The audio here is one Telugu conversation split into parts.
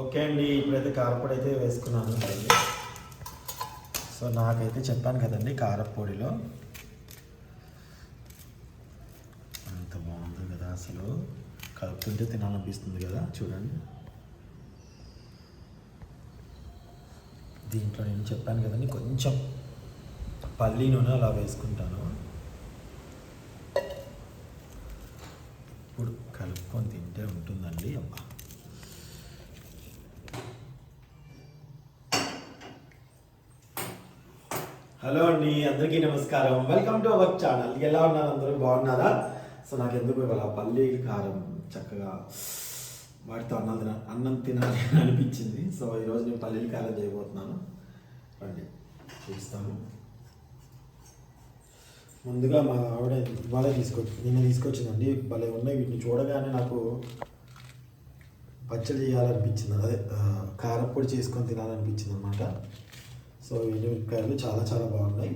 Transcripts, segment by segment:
ఓకే అండి ఇప్పుడైతే కారపొడి అయితే వేసుకున్నాను సో నాకైతే చెప్పాను కదండి కారపొడిలో. అంత బాగుంది కదా అసలు. కలుపుతుంటే తినాలనిపిస్తుంది కదా చూడండి. దీంట్లో నేను చెప్పాను కదండి కొంచెం పల్లి నూనె అలా వేసుకుంటాను. ఇప్పుడు కలుపుకొని తింటే ఉంటుందండి అబ్బా. హలో అండి అందరికీ నమస్కారం. వెల్కమ్ టు అవర్ ఛానల్ ఎలా ఉన్నారు అందరూ? బాగున్నారా? సో నాకు ఎందుకు ఇవాళ పల్లి కారం చక్కగా వాటితో అన్నం తిన అన్నం తినాలి అని అనిపించింది. సో ఈరోజు నేను పల్లీల కారం చేయబోతున్నాను. రండి చూస్తాను ముందుగా మా ఆవిడ ఇవాళ తీసుకొచ్చి నిన్న తీసుకొచ్చిందండి. భలే ఉన్నాయి. వీటిని చూడగానే నాకు పచ్చడి చేయాలనిపించింది. అదే కారం పొడి చేసుకొని తినాలనిపించింది అనమాట సో ఎండుమిరపకాయలు చాలా చాలా బాగున్నాయి.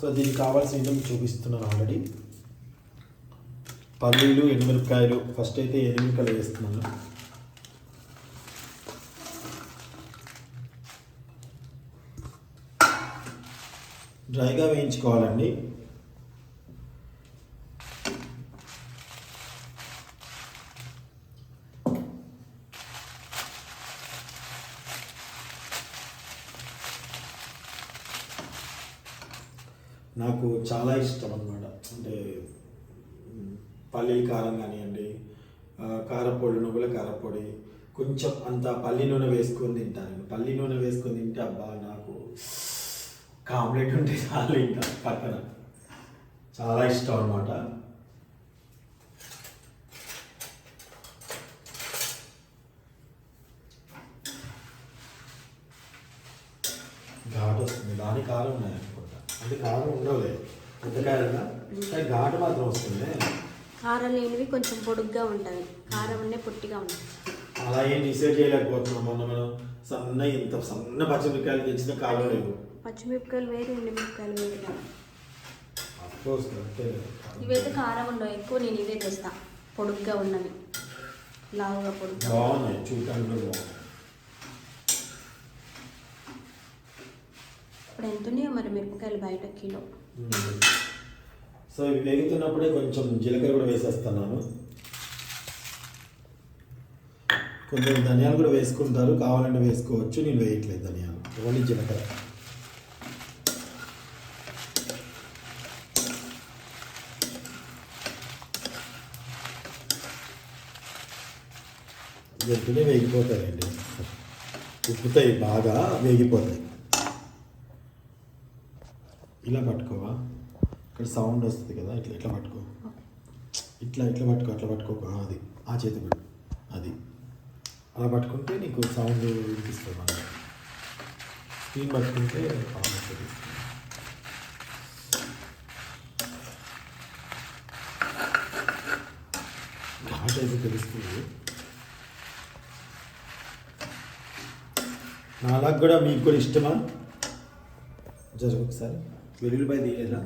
సో దీనికి కావాల్సిన చూపిస్తున్నాను ఆల్రెడీ. పల్లీలు ఎండుమిరపకాయలు ఫస్ట్ అయితే ఎండుమిరపకాయలు వేస్తున్నాను. డ్రైగా వేయించుకోవాలండి. నాకు చాలా ఇష్టం అనమాట అంటే పల్లీ పల్లీల కారం కానివ్వండి కారపొడి నువ్వుల కారపొడి కొంచెం అంత పల్లి నూనె వేసుకొని తింటాను పల్లి నూనె వేసుకొని తింటే అబ్బా నాకు కాంప్లెట్ ఉంటే చాలు ఇంకా పక్కన. చాలా ఇష్టం అనమాట ఘాటు వస్తుంది. దాని కారం ఉన్నాయి అంటే కారం ఉండవులే పెద్దకాయలుగా కానీ ఘాటు మాత్రం వస్తుంది. కారం లేనివి కొంచెం పొడుగ్గా ఉంటుంది. కారం ఉండే పొట్టిగా ఉంటుంది. అలా ఏం డిసైడ్ చేయలేకపోతున్నాం మొన్న మనం. సన్న ఇంత సన్న పచ్చిమిరకాయలు తెచ్చిన కారం లేవు పచ్చిమిరపకాయలు వేరు ఎండుమిరపకాయలు వేరు. ఇవైతే కారం ఉండవు. ఎక్కువ నేను ఇవే తెస్తా. పొడుగ్గా ఉన్నవి. లావుగా పొడుగ్గా. బాగున్నాయి. చూడటానికి బాగున్నాయి. ఇప్పుడు ఎంత ఉన్నాయో మరి మిరపకాయలు బయట కిలో. సో ఇవి వేగుతున్నప్పుడే కొంచెం జీలకర్ర కూడా వేసేస్తున్నాను. కొంచెం ధనియాలు కూడా వేసుకుంటారు. కావాలంటే వేసుకోవచ్చు. నేను వేయట్లేదు ధనియాలు. ఓన్లీ జీలకర్ర. వెంటనే వేగిపోతాయండి. ఉప్పుతాయి బాగా వేగిపోతాయి. ఇలా పట్టుకోవా? ఇక్కడ సౌండ్ వస్తుంది కదా ఇట్లా ఇట్లా పట్టుకో. ఇట్లా ఇట్లా పట్టుకో అట్లా పట్టుకోకు అది. ఆ చేతి పెట్టు. అది. అలా పట్టుకుంటే నీకు సౌండ్ వినిపిస్తుంది స్క్రీన్ పట్టుకుంటే బాగా వస్తుంది. ఘాట్ అయితే తెలుస్తుంది. నాలాగా కూడా మీకు కూడా ఇష్టమా? జరుగు ఒకసారి. వెల్లుల్లిపాయ తీయలేదా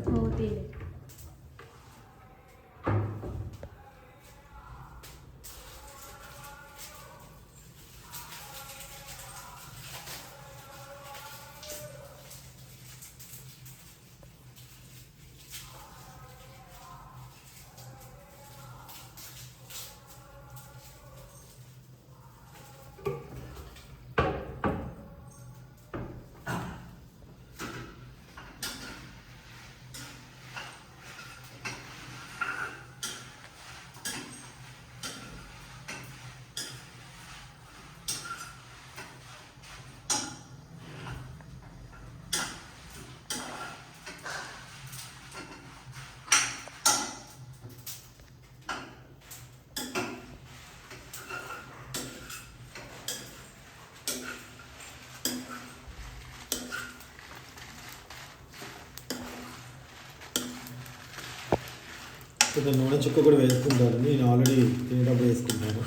ఇక్కడ నూనె చుక్క కూడా వేసుకుంటాను నేను ఆల్రెడీ తినేటప్పుడు వేసుకుంటాను.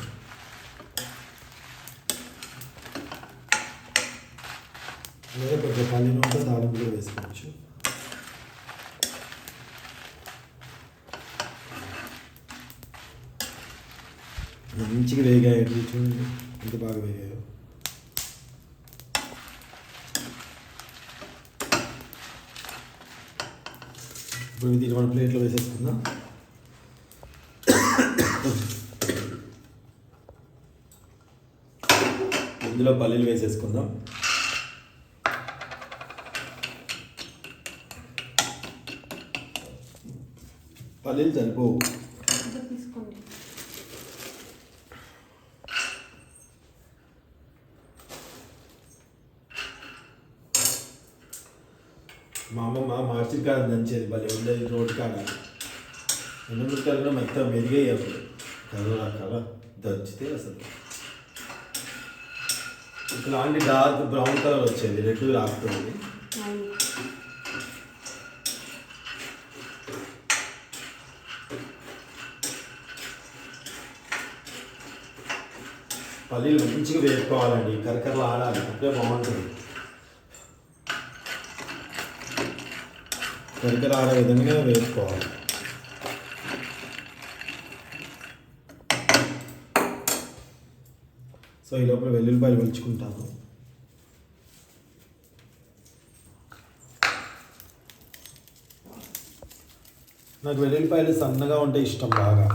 లేదా కొంచెం పల్లి నూనె దాని కూడా వేసుకోవచ్చు. మంచిగా వేగాయండి చూడండి. ఎంత బాగా వేగాయో. ఇప్పుడు దీన్ని ఇరవై ప్లేట్లో వేసేసుకుందాం. ఇందులో పల్లీలు వేసేసుకుందాం. పల్లీలు సరిపోవు. ఇంకా మా అమ్మమ్మ మార్చి కాడ దంచేది భలే ఉండేది రోడ్డు కాడ. ఎన్నిమిరకాయలు కూడా మొత్తం మెరుగయ్యారు అప్పుడు కలర్ దచ్చితే అసలు. ఇట్లాంటి డార్క్ బ్రౌన్ కలర్ వచ్చేది రెడ్ రాకపోయింది పల్లీలు మంచిగా వేసుకోవాలండి కరకరలు ఆడాలి అప్పుడే బాగుంటుంది. కరకర ఆడే విధంగా వేసుకోవాలి సో ఈ లోపల వెల్లుల్లిపాయలు వెలుచుకుంటాను నాకు వెల్లుల్లిపాయలు సన్నగా ఉంటే ఇష్టం బాగా.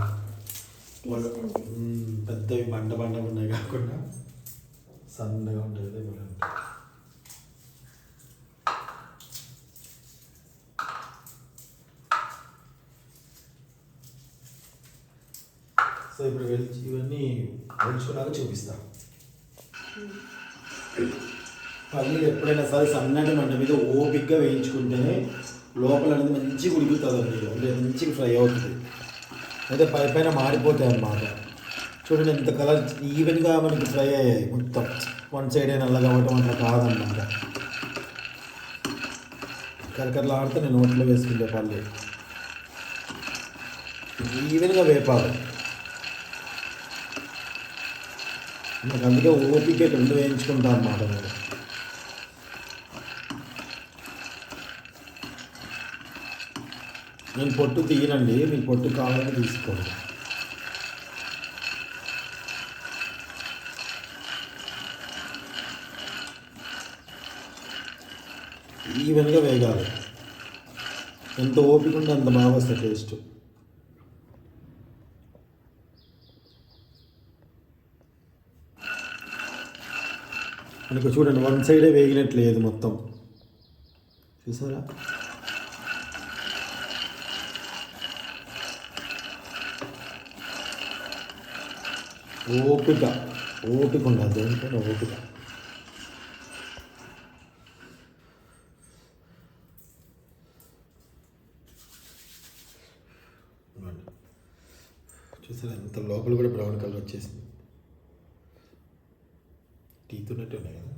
పెద్దవి బండ బండ ఉన్నాయి కాకుండా సన్నగా ఉంటుంది. సో ఇప్పుడు వెళ్ళి ఇవన్నీ వేయించుకున్నాక చూపిస్తా. పల్లీలు ఎప్పుడైనా సరే సన్నటి మంట మీద ఓపిక్గా వేయించుకుంటేనే లోపల అనేది మంచిగా ఉడుకుతుంది అండి. అంటే మంచిగా ఫ్రై అవుతుంది. అయితే పై పైన మాడిపోతాయి అన్నమాట. చూడండి ఎంత కలర్ ఈవెన్గా మనకి ఫ్రై అయ్యాయి మొత్తం. వన్ సైడ్ నల్లగా అవ్వటం అట్లా కాదన్నమాట. కరకరలు ఆడితే నేను నోట్లో వేసుకుంటే పల్లె ఈవెన్గా వేపాలి. నాకు అందుకే ఓపిక రెండు వేయించుకుంటా అన్నమాట నేను నేను పొట్టు తీయనండి మీకు పొట్టు కావాలని తీసుకోండి. ఈవెన్గా వేగాలి. ఎంత ఓపిక ఉంటే అంత బాగా వస్తుంది టేస్ట్. మనకు చూడండి వన్ సైడే వేగినట్లేదు మొత్తం. చూసారా? ఓపిక ఓపిక ఉండదు దేనికైనా ఓపిక. చూసారా ఎంత లోపల కూడా బ్రౌన్ కలర్ వచ్చేసింది. టీత్ ఉన్నట్టు ఉన్నాయి కదా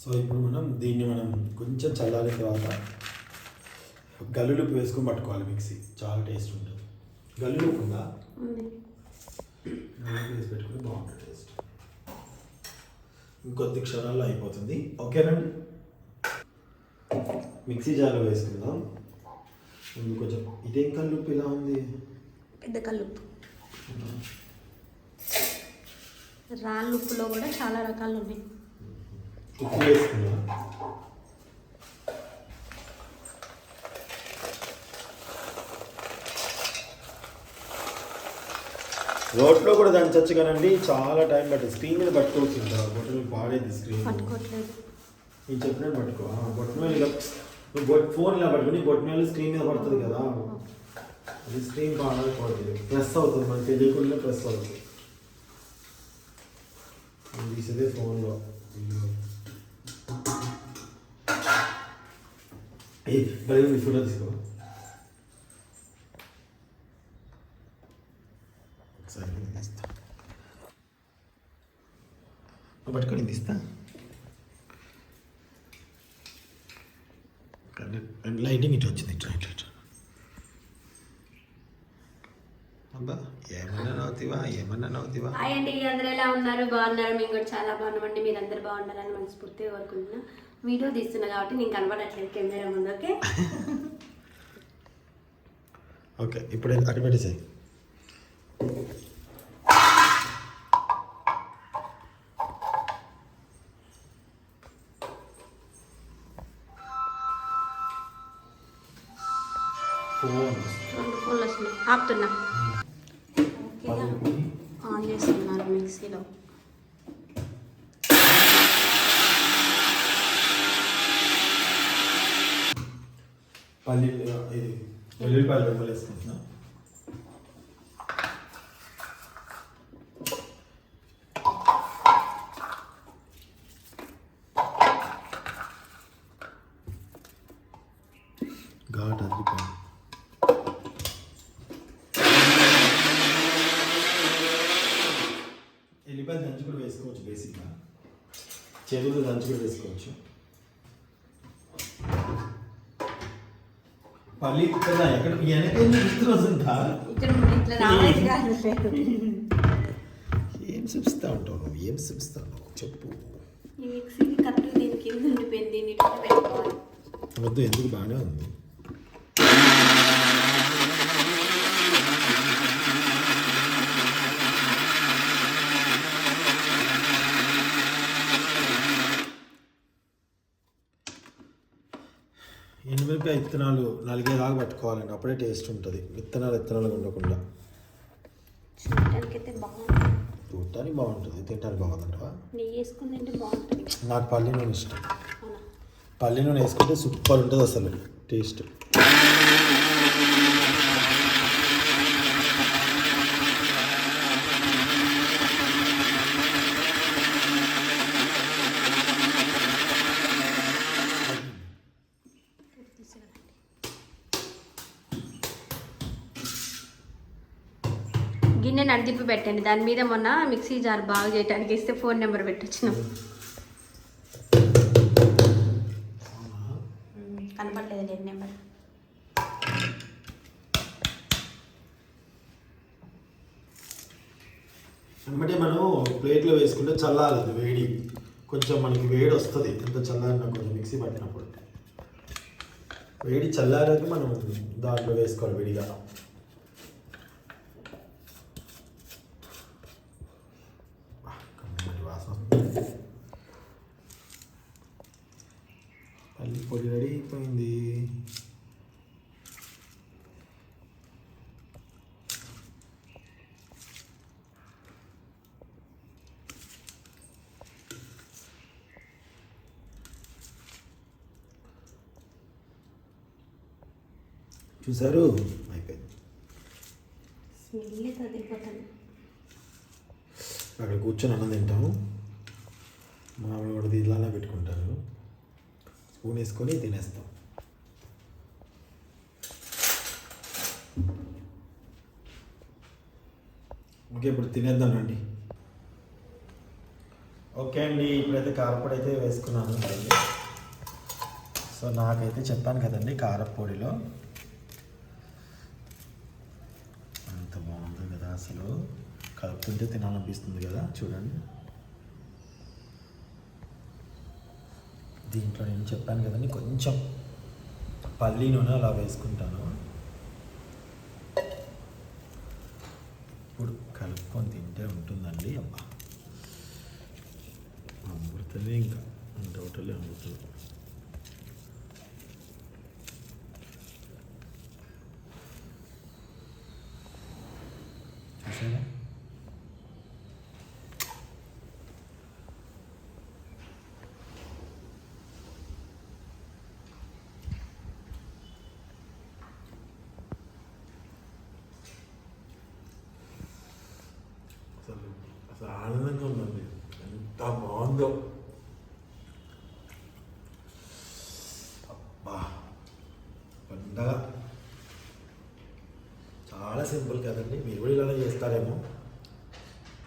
సో ఇప్పుడు మనం దీన్ని మనం కొంచెం చల్లారిన తర్వాత గల్లులుప్పు వేసుకొని పట్టుకోవాలి మిక్సీ. చాలా టేస్ట్ ఉంటుంది. గల్లులుప్పు ఉందా. వేసి పెట్టుకుంటే బాగుంటుంది టేస్ట్. ఇంకొద్ది క్షణాల్లో అయిపోతుంది. ఓకేనండి మిక్సీ జార్లో వేసుకుందాం. కొంచెం ఇదేం కల్లుప్పు ఇలా ఉంది? పెద్ద కల్లుప్పు. రాళ్ళు ఉప్పులో కూడా చాలా రకాలు ఉన్నాయి. ఉప్పు రోట్లో కూడా దంచచ్చు కానండి చాలా టైం పడుతుంది స్క్రీన్ మీద పట్టుకోవచ్చు బొట్టలు పాడేది స్క్రీన్. నేను చెప్పినట్టు పట్టుకో. బొట్టు మీద ఫోన్ ఇలా పట్టుకుని బొట్టు మీద స్క్రీన్ మీద పడుతుంది కదా. అది స్క్రీన్ పాడకపోతుంది ప్రెస్ అవుతుంది. మనకి తెలియకుండా ప్రెస్ అవుతుంది. తీసేదే ఫోన్లో. ఏ బయట మీ ఫోటో తీసుకో ఒకసారి పట్టుకొని తీస్తా లైటింగ్ ఇటు వచ్చింది ఇటు ఇటు ఇటు అబ్బా ఏమన్నా నవ్వుతావా? ఏమన్నా నవ్వుతావా? హాయ్ అండి అందరూ ఎలా ఉన్నారు? బాగున్నారు? మేము కూడా చాలా బాగున్నామండి. మీరందరూ అందరు బాగుండాలని మనస్ఫూర్తిగా కోరుకుంటున్నాను వీడియో తీస్తున్నా కాబట్టి నేను కనబడట్లేదు కెమెరా ముందు ఓకే ఓకే ఇప్పుడు అటు పెట్టేసాయి. వెల్లుల్లిపాయలు రెమ్మలు వేసుకుంటున్నా. ఘాట్ అదిరిపోయింది. దంచి కూడా వేసుకోవచ్చు బేసిక్గా చెరువులు దంచి కూడా వేసుకోవచ్చు. పల్లి ఎక్కడ వెనకైనా కాదు ఏం చూపిస్తా ఉంటావు నువ్వు? ఏం చూపిస్తా నువ్వు చెప్పు. వద్దు ఎందుకు బాగానే ఉంది? ఎనిమిరపకాయ విత్తనాలు నలిగేలాగా పట్టుకోవాలండి? అప్పుడే టేస్ట్ ఉంటుంది. విత్తనాలు విత్తనాలు ఉండకుండా. చూడటానికి బాగుంటుంది. తినడానికి బాగుందంటవా? నాకు పల్లి నూనె ఇష్టం. పల్లి నూనె వేసుకుంటే సూపర్ ఉంటుంది అసలు. టేస్ట్. గిన్నె నడిదిప్పి పెట్టండి. దాని మీద మొన్న మిక్సీ జార్ బాగా చేయడానికి ఇస్తే ఫోన్ నెంబర్ పెట్టొచ్చినాం. కనపడలేదు లేదు నెంబర్. వెంబటే మనం ప్లేట్లో వేసుకుంటే చల్లాలి అది వేడి. కొంచెం మనకి వేడి వస్తుంది ఎంత చల్లారినా కొంచెం మిక్సీ పట్టినప్పుడు. వేడి చల్లారాక మనం దాంట్లో వేసుకోవాలి విడిగా ఆ, కమ్మటి వాసన వస్తుంది. పల్లి పొడి రెడీ అయిపోయింది చూసారు అయిపోయింది. అక్కడ కూర్చొని అన్నం తింటాము మామూలు కూడా ఇలానే పెట్టుకుంటారు. స్పూన్ వేసుకొని తినేస్తాం. ఓకే ఇప్పుడు తినేద్దాం రండి. ఓకే అండి ఇప్పుడైతే కారపొడి అయితే వేసుకున్నాను. సో నాకైతే చెప్పాను కదండి కారపొడిలో అంత బాగుంది కదా అసలు కలుపుతుంటే తినాలనిపిస్తుంది కదా చూడండి. దీంట్లో నేను చెప్పాను కదండి కొంచెం పల్లి నూనె అలా వేసుకుంటాను. ఇప్పుడు కలుపుకొని తింటే ఉంటుందండి అబ్బా. అమృతమే ఇంకా టోటల్ అమృతం చూసారా అసలు ఆనందంగా ఉందండి. ఎంత బాగుందో. అబ్బా పండగ. చాలా సింపుల్ కదండి. మీరు కూడా ఇలానే చేస్తారేమో.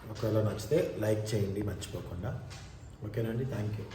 ఒకవేళ నచ్చితే లైక్ చేయండి మర్చిపోకుండా. ఓకేనండి. Thank you.